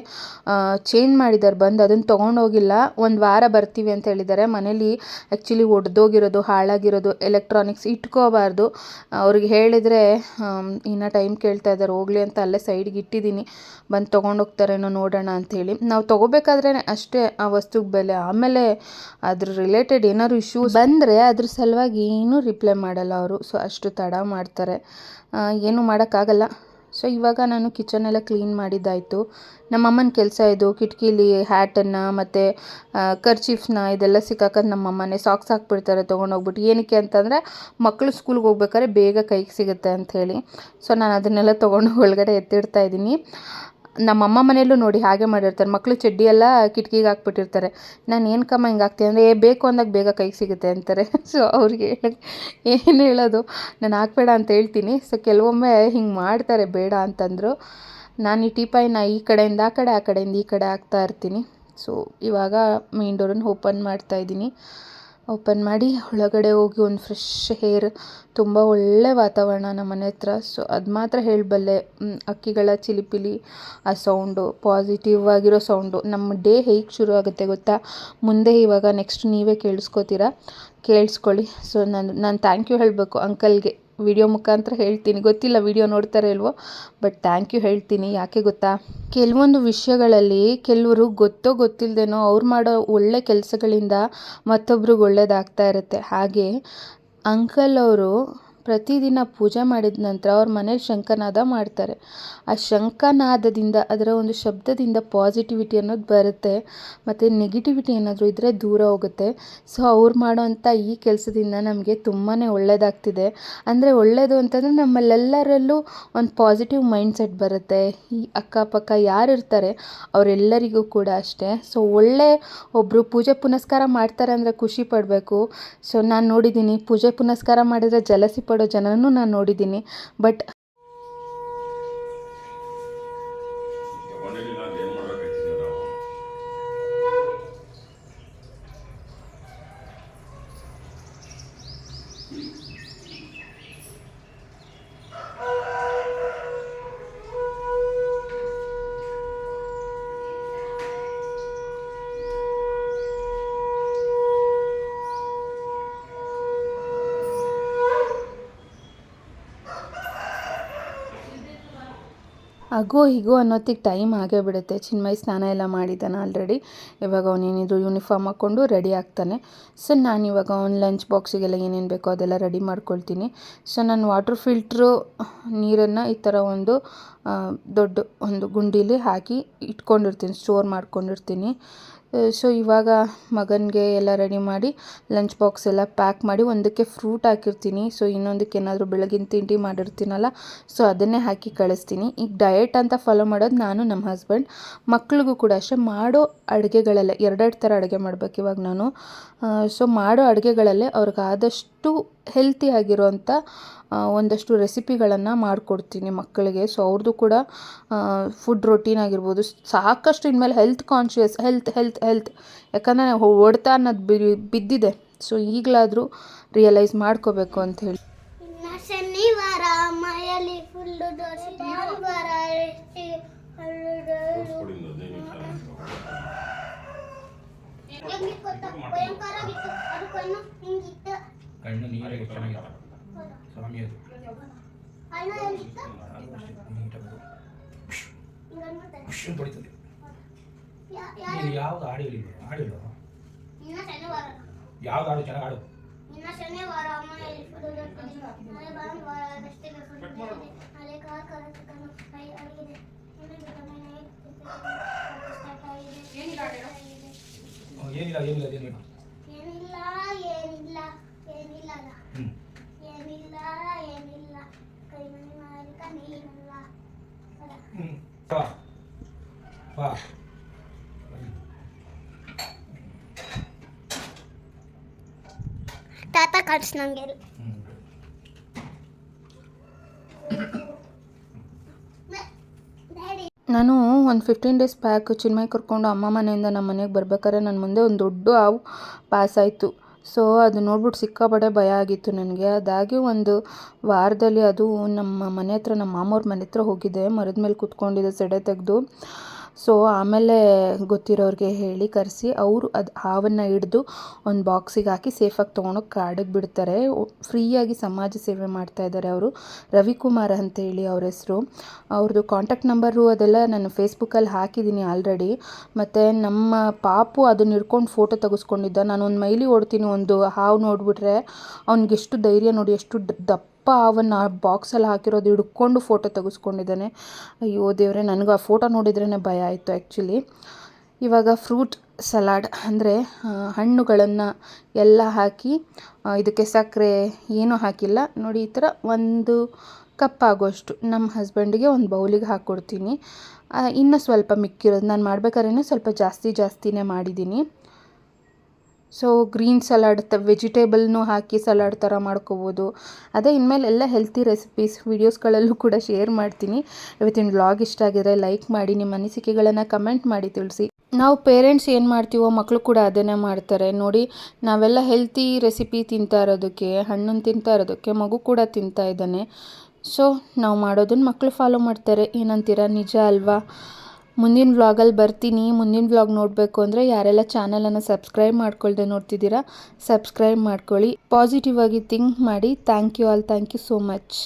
A: ಚೇಂಜ್ ಮಾಡಿದ್ದಾರೆ ಬಂದು ಅದನ್ನು ತೊಗೊಂಡೋಗಿಲ್ಲ. ಒಂದು ವಾರ ಬರ್ತೀವಿ ಅಂತ ಹೇಳಿದ್ದಾರೆ ಮನೇಲಿ ಆ್ಯಕ್ಚುಲಿ ಒಡೆದೋಗಿರೋದು, ಹಾಳಾಗಿರೋದು ಎಲೆಕ್ಟ್ರಾನಿಕ್ಸ್ ಇಟ್ಕೋಬಾರ್ದು. ಅವ್ರಿಗೆ ಹೇಳಿದರೆ ಇನ್ನೂ ಟೈಮ್ ಕೇಳ್ತಾ ಇದ್ದಾರೆ ಹೋಗಲಿ ಅಂತ ಅಲ್ಲೇ ಸೈಡ್ಗೆ ಇಟ್ಟಿದ್ದೀನಿ ಬಂದು ತೊಗೊಂಡೋಗ್ತಾರೇನೋ ನೋಡೋಣ ಅಂಥೇಳಿ ನಾವು ತೊಗೋಬೇಕಾದ್ರೆ ಅಷ್ಟೇ ಆ ವಸ್ತುಗೆ ಬೆಲೆ. ಆಮೇಲೆ ಅದ್ರ ರಿಲೇಟೆಡ್ ಏನಾದ್ರು ಇಶ್ಯೂ ಬಂದರೆ ಅದ್ರ ಸಲುವಾಗಿ ಏನೂ ರಿಪ್ಲೈ ಮಾಡಲ್ಲ ಅವರು. ಸೊ ಅಷ್ಟು ತಡ ಮಾಡ್ತಾರೆ. ಏನು ಮಾಡೋಕ್ಕಾಗಲ್ಲ. ಸೊ ಇವಾಗ ನಾನು ಕಿಚನೆಲ್ಲ ಕ್ಲೀನ್ ಮಾಡಿದ್ದಾಯಿತು. ನಮ್ಮಮ್ಮನ ಕೆಲಸ ಇದು, ಕಿಟಕಿಲಿ ಹ್ಯಾಟನ್ನು ಮತ್ತು ಕರ್ಚೀಫ್ನ ಇದೆಲ್ಲ ಸಿಕ್ಕಾಕೋದು ನಮ್ಮಮ್ಮನೇ ಸಾಕ್ಸ್ ಹಾಕ್ಬಿಡ್ತಾರೆ, ತೊಗೊಂಡೋಗ್ಬಿಟ್ಟು. ಏನಕ್ಕೆ ಅಂತಂದರೆ ಮಕ್ಕಳು ಸ್ಕೂಲ್ಗೆ ಹೋಗ್ಬೇಕಾದ್ರೆ ಬೇಗ ಕೈಗೆ ಸಿಗುತ್ತೆ ಅಂಥೇಳಿ. ಸೊ ನಾನು ಅದನ್ನೆಲ್ಲ ತೊಗೊಂಡು ಒಳಗಡೆ ಎತ್ತಿಡ್ತಾ ಇದ್ದೀನಿ. ನಮ್ಮಮ್ಮ ಮನೆಯಲ್ಲೂ ನೋಡಿ ಹಾಗೆ ಮಾಡಿರ್ತಾರೆ. ಮಕ್ಕಳು ಚಡ್ಡಿ ಎಲ್ಲ ಕಿಟಕಿಗೆ ಹಾಕ್ಬಿಟ್ಟಿರ್ತಾರೆ. ನಾನು ಏನು ಕಮ್ಮ ಹಿಂಗೆ ಹಾಕ್ತೀನಿ ಅಂದರೆ, ಏ, ಬೇಕು ಅಂದಾಗ ಬೇಗ ಕೈಗೆ ಸಿಗುತ್ತೆ ಅಂತಾರೆ. ಸೊ ಅವ್ರಿಗೆ ಏನು ಹೇಳೋದು? ನಾನು ಹಾಕ್ಬೇಡ ಅಂತ ಹೇಳ್ತೀನಿ. ಸೊ ಕೆಲವೊಮ್ಮೆ ಹಿಂಗೆ ಮಾಡ್ತಾರೆ, ಬೇಡ ಅಂತಂದರು. ನಾನು ಈ ಟೀಪಾಯಿನ ಈ ಕಡೆಯಿಂದ, ಆ ಕಡೆ, ಆ ಕಡೆಯಿಂದ ಈ ಕಡೆ ಹಾಕ್ತಾ ಇರ್ತೀನಿ. ಸೊ ಇವಾಗ ಮೇನ್ ಡೋರನ್ನು ಓಪನ್ ಮಾಡ್ತಾ ಇದ್ದೀನಿ. ಓಪನ್ ಮಾಡಿ ಒಳಗಡೆ ಹೋಗಿ ಒಂದು ಫ್ರೆಶ್ ಹೇರ್, ತುಂಬ ಒಳ್ಳೆ ವಾತಾವರಣ ನಮ್ಮ ಮನೆ ಹತ್ರ. ಸೊ ಅದು ಮಾತ್ರ ಹೇಳಬಲ್ಲೆ ಅಕ್ಕಿಗಳ ಚಿಲಿಪಿಲಿ ಆ ಸೌಂಡು ಪಾಸಿಟಿವ್ ಆಗಿರೋ ಸೌಂಡು ನಮ್ಮ ಡೇ ಹೇಗೆ ಶುರು ಆಗುತ್ತೆ ಗೊತ್ತಾ? ಮುಂದೆ ಇವಾಗ ನೆಕ್ಸ್ಟ್ ನೀವೇ ಕೇಳಿಸ್ಕೋತೀರಾ? ಕೇಳಿಸ್ಕೊಳ್ಳಿ. ಸೊ ನಾನು ನಾನು ಥ್ಯಾಂಕ್ ಯು ಹೇಳಬೇಕು ಅಂಕಲ್ಗೆ. ವಿಡಿಯೋ ಮುಖಾಂತರ ಹೇಳ್ತೀನಿ. ಗೊತ್ತಿಲ್ಲ ವಿಡಿಯೋ ನೋಡ್ತಾರೆ ಇಲ್ವೋ ಬಟ್ ಥ್ಯಾಂಕ್ ಯು ಹೇಳ್ತೀನಿ. ಯಾಕೆ ಗೊತ್ತಾ? ಕೆಲವೊಂದು ವಿಷಯಗಳಲ್ಲಿ ಕೆಲವರು ಗೊತ್ತೋ ಗೊತ್ತಿಲ್ಲದೇನೋ ಅವ್ರು ಮಾಡೋ ಒಳ್ಳೆ ಕೆಲಸಗಳಿಂದ ಮತ್ತೊಬ್ರಿಗೆ ಒಳ್ಳೇದಾಗ್ತಾ ಇರುತ್ತೆ. ಹಾಗೆ ಅಂಕಲ್ ಅವರು ಪ್ರತಿದಿನ ಪೂಜೆ ಮಾಡಿದ ನಂತರ ಅವ್ರ ಮನೇಲಿ ಶಂಖನಾದ ಮಾಡ್ತಾರೆ. ಆ ಶಂಖನಾದದಿಂದ ಅದರ ಒಂದು ಶಬ್ದದಿಂದ ಪಾಸಿಟಿವಿಟಿ ಅನ್ನೋದು ಬರುತ್ತೆ. ಮತ್ತು ನೆಗೆಟಿವಿಟಿ ಏನಾದರೂ ಇದ್ದರೆ ದೂರ ಹೋಗುತ್ತೆ. ಸೊ ಅವ್ರು ಮಾಡೋವಂಥ ಈ ಕೆಲಸದಿಂದ ನಮಗೆ ತುಂಬಾ ಒಳ್ಳೆಯದಾಗ್ತಿದೆ ಅಂದರೆ ಒಳ್ಳೆಯದು ಅಂತಂದರೆ ನಮ್ಮಲ್ಲೆಲ್ಲರಲ್ಲೂ ಒಂದು ಪಾಸಿಟಿವ್ ಮೈಂಡ್ಸೆಟ್ ಬರುತ್ತೆ. ಈ ಅಕ್ಕಪಕ್ಕ ಯಾರು ಇರ್ತಾರೆ, ಅವರೆಲ್ಲರಿಗೂ ಕೂಡ ಅಷ್ಟೇ. ಸೊ ಒಳ್ಳೆ ಒಬ್ಬರು ಪೂಜೆ ಪುನಸ್ಕಾರ ಮಾಡ್ತಾರೆ ಅಂದರೆ ಖುಷಿ ಪಡಬೇಕು. ಸೊ ನಾನು ನೋಡಿದ್ದೀನಿ ಪೂಜೆ ಪುನಸ್ಕಾರ ಮಾಡಿದರೆ ಜಲಸಿ ಪಡೋ ಜನನೂ ನಾನು ನೋಡಿದ್ದೀನಿ. ಬಟ್ ಆಗೋ ಹೀಗೋ ಅನ್ನೋತ್ತಿಗೆ ಟೈಮ್ ಆಗೇ ಬಿಡುತ್ತೆ. ಚಿನ್ಮಯ್ ಸ್ನಾನ ಎಲ್ಲ ಮಾಡಿದ್ದಾನೆ ಆಲ್ರೆಡಿ ಇವಾಗ ಅವನೇನಿದ್ರು ಯೂನಿಫಾರ್ಮ್ ಹಾಕ್ಕೊಂಡು ರೆಡಿ ಆಗ್ತಾನೆ. ಸೊ ನಾನು ಇವಾಗ ಅವ್ನ ಲಂಚ್ ಬಾಕ್ಸಿಗೆಲ್ಲ ಏನೇನು ಬೇಕೋ ಅದೆಲ್ಲ ರೆಡಿ ಮಾಡ್ಕೊಳ್ತೀನಿ. ಸೊ ನಾನು ವಾಟ್ರ್ ಫಿಲ್ಟ್ರು ನೀರನ್ನು ಈ ಥರ ಒಂದು ದೊಡ್ಡ ಒಂದು ಗುಂಡೀಲಿ ಹಾಕಿ ಇಟ್ಕೊಂಡಿರ್ತೀನಿ ಸ್ಟೋರ್ ಮಾಡ್ಕೊಂಡಿರ್ತೀನಿ. ಸೊ ಇವಾಗ ಮಗನಿಗೆ ಎಲ್ಲ ರೆಡಿ ಮಾಡಿ ಲಂಚ್ ಬಾಕ್ಸ್ ಎಲ್ಲ ಪ್ಯಾಕ್ ಮಾಡಿ ಒಂದಕ್ಕೆ ಫ್ರೂಟ್ ಹಾಕಿರ್ತೀನಿ. ಸೊ ಇನ್ನೊಂದಕ್ಕೆ ಏನಾದರೂ ಬೆಳಗಿನ ತಿಂಡಿ ಮಾಡಿರ್ತೀನಲ್ಲ ಸೊ ಅದನ್ನೇ ಹಾಕಿ ಕಳಿಸ್ತೀನಿ. ಈಗ ಡಯಟ್ ಅಂತ ಫಾಲೋ ಮಾಡೋದು ನಾನು ನಮ್ಮ ಹಸ್ಬೆಂಡ್ ಮಕ್ಳಿಗೂ ಕೂಡ ಅಷ್ಟೇ, ಮಾಡೋ ಅಡುಗೆಗಳಲ್ಲೇ, ಎರಡೆರಡು ಥರ ಅಡುಗೆ ಮಾಡ್ಬೇಕು ಇವಾಗ ನಾನು. ಸೊ ಮಾಡೋ ಅಡುಗೆಗಳಲ್ಲೇ ಅವ್ರಿಗೆ ಆದಷ್ಟು ಹೆಲ್ತಿ ಆಗಿರುವಂಥ ಒಂದಷ್ಟು ರೆಸಿಪಿಗಳನ್ನು ಮಾಡಿಕೊಡ್ತೀನಿ ಮಕ್ಕಳಿಗೆ. ಸೊ ಅವ್ರದ್ದು ಕೂಡ ಫುಡ್ ರೊಟೀನ್ ಆಗಿರ್ಬೋದು. ಸಾಕಷ್ಟು ಇನ್ಮೇಲೆ health conscious health health health ಯಾಕಂದರೆ ಹೊಡೆತ ಅನ್ನೋದು ಬಿದ್ದಿದೆ. ಸೊ ಈಗಲಾದರೂ ರಿಯಲೈಸ್ ಮಾಡ್ಕೋಬೇಕು ಅಂತ ಹೇಳಿ.
B: ಶನಿವಾರ, ಮೈಯಲ್ಲಿ ಫುಲ್ಲು ದೋಸೆ, ಭಾನುವಾರ ಹಿಂಗಿತ್ತು. ಕಣ್ಣು
C: ನೀರಿಗೆ ಚೆನ್ನಾಗಿತ್ತು ಸ್ವಾಮಿ ಅದು. ನೀಟಾಗಿ ಹೊಡಿತದೆ. ನೀನು ಯಾವ್ದು ಹಾಡು ಹೇಳಿಲ್ಲ ಹಾಡಿಲ್ಲ ಯಾವ್ದು ಹಾಡು? ಚೆನ್ನಾಗಿ ಹಾಡು.
B: ಇನ್ನ ಏನಿಲ್ಲ ಮೈಯಲ್ಲಿ ಫುಲ್ಲು ದೋಸೆ ನಾಳೆ ಭಾನುವಾರ ರೆಸ್ಟಿಗೆ ಫುಲ್ ನಾಳೆ ಕಾರ್ ಕರ ಚಿಕನ್ ಫ್ರೈ ಆಗಿದೆ ಇನ್ನು ಬಿರಿಯಾನಿ ಸ್ಟಾರ್ಟ್ ಆಗಿದೆ ಆಗಿದೆ.
C: ಹ್ಮ್, ಏನಿಲ್ಲ ಏನಿಲ್ಲ ಅದೇನು ಹೇಳು
B: ಏನಿಲ್ಲ ಏನಿಲ್ಲ ಏನಿಲ್ಲ ಅಲ್ಲ.
C: ಹ್ಞೂ
B: ಏನಿಲ್ಲ ಏನಿಲ್ಲ ಕೈ ಮನೆ ಮಾಲೀಕ ನೀನಲ್ಲ ಅಲ್ಲ.
C: ಹ್ಞೂ ಬಾ ಬಾ
B: ತಾತ
A: ನಾನು ಒಂದು ಫಿಫ್ಟೀನ್ ಡೇಸ್ ಪ್ಯಾಕ್ ಚಿನ್ಮಯ್ ಕರ್ಕೊಂಡು ಅಮ್ಮ ಮನೆಯಿಂದ ನಮ್ಮ ಮನೆಗೆ ಬರ್ಬೇಕಾದ್ರೆ ನನ್ನ ಮುಂದೆ ಒಂದು ದೊಡ್ಡ ಹಾವು ಪಾಸ್ ಆಯಿತು. ಸೊ, ಅದು ನೋಡ್ಬಿಟ್ಟು ಸಿಕ್ಕಾಪಟ್ಟೆ ಭಯ ಆಗಿತ್ತು ನನಗೆ. ಅದಾಗಿ ಒಂದು ವಾರದಲ್ಲಿ ಅದು ನಮ್ಮ ಮನೆ ಹತ್ರ, ನಮ್ಮ ಮಾಮವ್ರ ಮನೆ ಹತ್ರ ಹೋಗಿದ್ದೆ ಮರದ ಮೇಲೆ ಕೂತ್ಕೊಂಡಿದೆ ಸೆಡೆ ತೆಗೆದು. ಸೊ ಆಮೇಲೆ ಗೊತ್ತಿರೋರಿಗೆ ಹೇಳಿ, ಕರೆಸಿ ಅವರು ಅದು ಹಾವನ್ನು ಹಿಡಿದು ಒಂದು ಬಾಕ್ಸಿಗೆ ಹಾಕಿ ಸೇಫಾಗಿ ತೊಗೊಂಡೋಗಿ ಕಾಡಿಗೆ ಬಿಡ್ತಾರೆ. ಫ್ರೀಯಾಗಿ ಸಮಾಜ ಸೇವೆ ಮಾಡ್ತಾ ಇದ್ದಾರೆ ಅವರು. ರವಿಕುಮಾರ್ ಅಂತೇಳಿ ಅವ್ರ ಹೆಸರು. ಅವ್ರದ್ದು ಕಾಂಟ್ಯಾಕ್ಟ್ ನಂಬರು ಅದೆಲ್ಲ ನಾನು ಫೇಸ್ಬುಕ್ಕಲ್ಲಿ ಹಾಕಿದ್ದೀನಿ ಆಲ್ರೆಡಿ ಮತ್ತು ನಮ್ಮ ಪಾಪು ಅದನ್ನ ಹಿಡ್ಕೊಂಡು ಫೋಟೋ ತೆಗೆಸ್ಕೊಂಡಿದ್ದ. ನಾನು ಒಂದು ಮೈಲಿ ಓಡ್ತೀನಿ ಒಂದು ಹಾವು ನೋಡಿಬಿಟ್ರೆ. ಅವ್ನಿಗೆ ಎಷ್ಟು ಧೈರ್ಯ ನೋಡಿ, ಎಷ್ಟು ದ- ದಪ್ಪ ಅವನ್ನ ಬಾಕ್ಸಲ್ಲಿ ಹಾಕಿರೋದು ಹಿಡ್ಕೊಂಡು ಫೋಟೋ ತೆಗೆಸ್ಕೊಂಡಿದ್ದಾನೆ. ಅಯ್ಯೋ ದೇವರೇ, ನನಗೂ ಆ ಫೋಟೋ ನೋಡಿದ್ರೇ ಭಯ ಆಯಿತು ಆ್ಯಕ್ಚುಲಿ ಇವಾಗ ಫ್ರೂಟ್ ಸಲಾಡ್ ಅಂದರೆ ಹಣ್ಣುಗಳನ್ನು ಎಲ್ಲ ಹಾಕಿ ಇದಕ್ಕೆ ಸಕ್ಕರೆ ಏನೂ ಹಾಕಿಲ್ಲ. ನೋಡಿ, ಈ ಥರ ಒಂದು ಕಪ್ ಆಗೋಷ್ಟು ನಮ್ಮ ಹಸ್ಬೆಂಡಿಗೆ ಒಂದು ಬೌಲಿಗೆ ಹಾಕ್ಕೊಡ್ತೀನಿ. ಇನ್ನೂ ಸ್ವಲ್ಪ ಮಿಕ್ಕಿರೋದು, ನಾನು ಮಾಡ್ಬೇಕಾದ್ರೆ ಸ್ವಲ್ಪ ಜಾಸ್ತಿ ಜಾಸ್ತಿನೇ ಮಾಡಿದ್ದೀನಿ. ಸೊ ಗ್ರೀನ್ ಸಲಾಡ್ ತ ವೆಜಿಟೇಬಲ್ನು ಹಾಕಿ ಸಲಾಡ್ ಥರ ಮಾಡ್ಕೋಬೋದು. ಅದೇ ಇನ್ಮೇಲೆ ಎಲ್ಲ ಹೆಲ್ತಿ ರೆಸಿಪೀಸ್ ವೀಡಿಯೋಸ್ಗಳಲ್ಲೂ ಕೂಡ ಶೇರ್ ಮಾಡ್ತೀನಿ. ಇವತ್ತಿನ ಬ್ಲಾಗ್ ಇಷ್ಟ ಆಗಿದ್ರೆ ಲೈಕ್ ಮಾಡಿ, ನಿಮ್ಮ ಅನಿಸಿಕೆಗಳನ್ನು ಕಮೆಂಟ್ ಮಾಡಿ ತಿಳಿಸಿ. ನಾವು ಪೇರೆಂಟ್ಸ್ ಏನು ಮಾಡ್ತೀವೋ ಮಕ್ಕಳು ಕೂಡ ಅದನ್ನೇ ಮಾಡ್ತಾರೆ. ನೋಡಿ, ನಾವೆಲ್ಲ ಹೆಲ್ತಿ ರೆಸಿಪಿ ತಿಂತಾ ಇರೋದಕ್ಕೆ ಹಣ್ಣನ್ನು ತಿಂತಾ ಇರೋದಕ್ಕೆ, ಮಗು ಕೂಡ ತಿಂತಾ ಇದ್ದಾನೆ. ಸೊ ನಾವು ಮಾಡೋದನ್ನು ಮಕ್ಕಳು ಫಾಲೋ ಮಾಡ್ತಾರೆ. ಏನಂತೀರ? ನಿಜ ಅಲ್ವಾ? ಮುಂದಿನ ವ್ಲಾಗಲ್ಲಿ ಬರ್ತೀನಿ. ಮುಂದಿನ ವ್ಲಾಗ್ ನೋಡಬೇಕು ಅಂದರೆ ಯಾರೆಲ್ಲ ಚಾನಲನ್ನು ಸಬ್ಸ್ಕ್ರೈಬ್ ಮಾಡ್ಕೊಳ್ದೆ ನೋಡ್ತಿದ್ದೀರಾ ಸಬ್ಸ್ಕ್ರೈಬ್ ಮಾಡ್ಕೊಳ್ಳಿ. ಪಾಸಿಟಿವ್ ಆಗಿ ಥಿಂಕ್ ಮಾಡಿ. Thank you all thank you so much